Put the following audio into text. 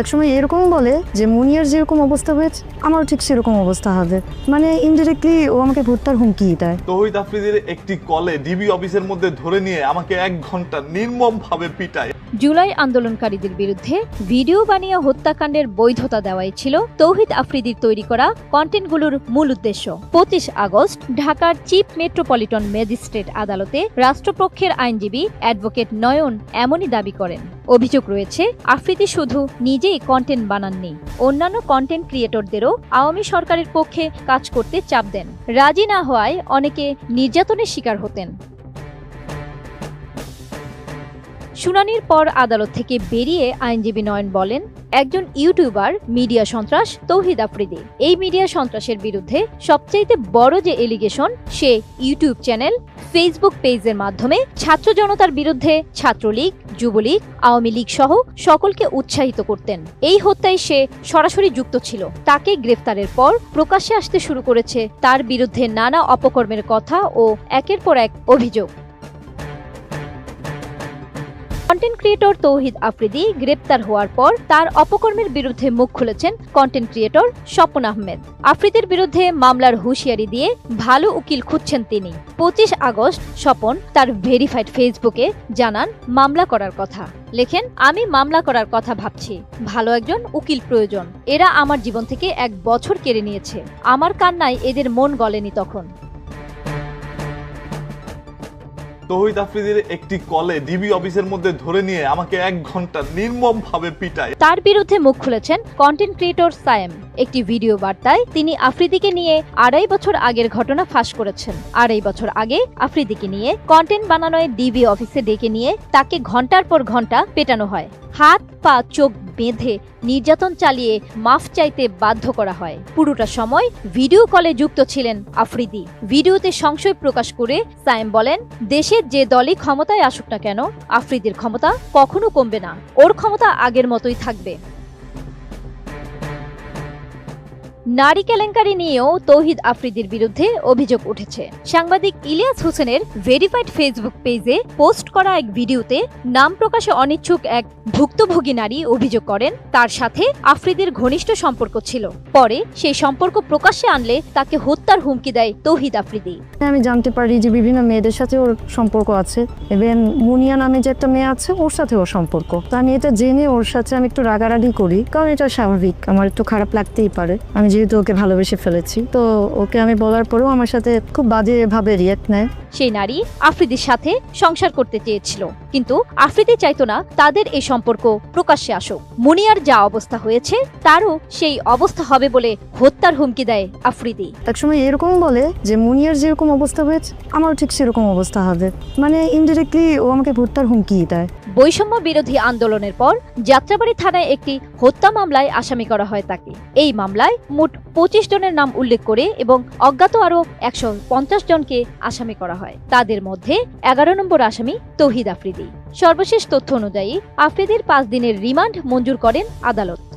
একসময় এরকম বলে যে, মুনিয়ার যেরকম অবস্থা হয়েছে, আমারও ঠিক সেরকম অবস্থা হবে। মানে ইনডিরেক্টলি ও আমাকে ভর্তার হুমকি দেয়। তহিদ আফ্রিদির একটি কলে ডিবি অফিসের মধ্যে ধরে নিয়ে আমাকে এক ঘণ্টা নির্মম ভাবে পিটায়। জুলাই আন্দোলনকারীদের বিরুদ্ধে ভিডিও বানিয়ে হত্যাকাণ্ডের বৈধতা দেওয়াই ছিল তৌহিদ আফ্রিদির তৈরি করা কন্টেন্টগুলোর মূল উদ্দেশ্য। পঁচিশ আগস্ট, ঢাকার চিফ মেট্রোপলিটন ম্যাজিস্ট্রেট আদালতে রাষ্ট্রপক্ষের আইনজীবী অ্যাডভোকেট নয়ন এমনই দাবি করেন। অভিযোগ রয়েছে, আফ্রিদি শুধু নিজেই কন্টেন্ট বানাননি, অন্যান্য কন্টেন্ট ক্রিয়েটরদেরও আওয়ামী সরকারের পক্ষে কাজ করতে চাপ দেন। রাজি না হওয়ায় অনেকে নির্যাতনের শিকার হতেন। শুনানির পর আদালত থেকে বেরিয়ে আইনজীবী নয়ন বলেন, একজন ইউটিউবার, মিডিয়া সন্ত্রাস, তৌহিদ আফ্রিদি। এই মিডিয়া সন্ত্রাসের বিরুদ্ধে সবচাইতে বড় যে এলিগেশন, সে ইউটিউব চ্যানেল, ফেসবুক পেজের মাধ্যমে ছাত্র জনতার বিরুদ্ধে ছাত্রলীগ, যুবলীগ, আওয়ামী লীগ সহ সকলকে উৎসাহিত করতেন। এই হত্যায় সে সরাসরি যুক্ত ছিল। তাকে গ্রেফতারের পর প্রকাশ্যে আসতে শুরু করেছে তার বিরুদ্ধে নানা অপকর্মের কথা ও একের পর এক অভিযোগ। কন্টেন্ট ক্রিয়েটর তৌহিদ আফ্রিদি গ্রেপ্তার হওয়ার পর তার অপকর্মের বিরুদ্ধে মুখ খুলেছেন কন্টেন্ট ক্রিয়েটর স্বপন আহমেদ। আফ্রিদির বিরুদ্ধে মামলার হুঁশিয়ারি দিয়ে ভালো উকিল খুঁজছেন তিনি। পঁচিশ আগস্ট স্বপন তার ভেরিফাইড ফেসবুকে জানান, মামলা করার কথা। লেখেন, আমি মামলা করার কথা ভাবছি। ভালো একজন উকিল প্রয়োজন। এরা আমার জীবন থেকে এক বছর কেড়ে নিয়েছে। আমার কান্নায় এদের মন গলেনি তখন। তহিদ আফ্রিদির একটি কলে ডিবি অফিসের মধ্যে ধরে নিয়ে আমাকে এক ঘণ্টা নির্মম ভাবে পিটায়। তার বিরুদ্ধে মুখ খুলেছেন কন্টেন্ট ক্রিয়েটর সায়েম। একটি ভিডিও বার্তায় তিনি আফ্রিদিকে নিয়ে আড়াই বছর আগের ঘটনা ফাঁস করেছেন। আড়াই বছর আগে আফ্রিদিকে নিয়ে কন্টেন্ট বানানোয় ডিবি অফিসে ডেকে নিয়ে তাকে ঘণ্টার পর ঘণ্টা পেটানো হয়। হাত, পা, চোখ বেঁধে নির্যাতন চালিয়ে মাফ চাইতে বাধ্য করা হয়। পুরোটা সময় ভিডিও কলে যুক্ত ছিলেন আফ্রিদি। ভিডিওতে সংশয় প্রকাশ করে সায়েম বলেন দেশের যে দলই ক্ষমতায় আসুক না কেন, আফ্রিদির ক্ষমতা কখনো কমবে না। ওর ক্ষমতা আগের মতোই থাকবে। নারী কেলেঙ্কারি নিয়েও তৌহিদ আফ্রিদির বিরুদ্ধে অভিযোগ উঠেছে। সাংবাদিক ইলিয়াস হোসেনের ভেরিফাইড ফেসবুক পেজে পোস্ট করা এক ভিডিওতে নাম প্রকাশে অনিচ্ছুক এক ভুক্তভোগী নারী অভিযোগ করেন, তার সাথে আফ্রিদির ঘনিষ্ঠ সম্পর্ক ছিল। পরে সেই সম্পর্ক প্রকাশ্যে আনলে তাকে হত্যার হুমকি দেয় তৌহিদ আফ্রিদি। আমি জানতে পারি যে বিভিন্ন মেয়েদের সাথে ওর সম্পর্ক আছে। এবং মুনিয়া নামে যে একটা মেয়ে আছে, ওর সাথে ওর সম্পর্ক। তো আমি এটা জেনে ওর সাথে আমি একটু রাগারাগি করি, কারণ এটা স্বাভাবিক। আমার একটু খারাপ লাগতেই পারে। আমি যেহেতু ওকে ভালোবেসে ফেলেছি তো ওকে আমি বলার পরেও আমার সাথে খুব বাজে ভাবে রিয়াক্ট নেয়। সেই নারী আফ্রিদির সাথে সংসার করতে চেয়েছিল কিন্তু আফ্রিদি চাইতো না তাদের এই সম্পর্ক প্রকাশ্যে আসুক। মুনিয়ার যা অবস্থা হয়েছে তারও সেই অবস্থা হবে বলে হত্যার হুমকি দেয় আফ্রিদি। একসময় এরকম বলে যে মুনিয়ার যেরকম অবস্থা হয়েছে আমারও ঠিক সেরকম অবস্থা হবে। মানে ইনডিরেক্টলি ও আমাকে ভর্তার হুমকি দেয়। বৈষম্য বিরোধী আন্দোলনের পর যাত্রাবাড়ি থানায় একটি হত্যা মামলায় আসামি করা হয় তাকে। এই মামলায় মোট পঁচিশ জনের নাম উল্লেখ করে এবং অজ্ঞাত আরও একশো পঞ্চাশ জনকে আসামি করা হয়। তাদের মধ্যে এগারো নম্বর আসামি তহিদ আফ্রিদি। সর্বশেষ তথ্য অনুযায়ী আফ্রিদির পাঁচ দিনের রিমান্ড মঞ্জুর করেন আদালত।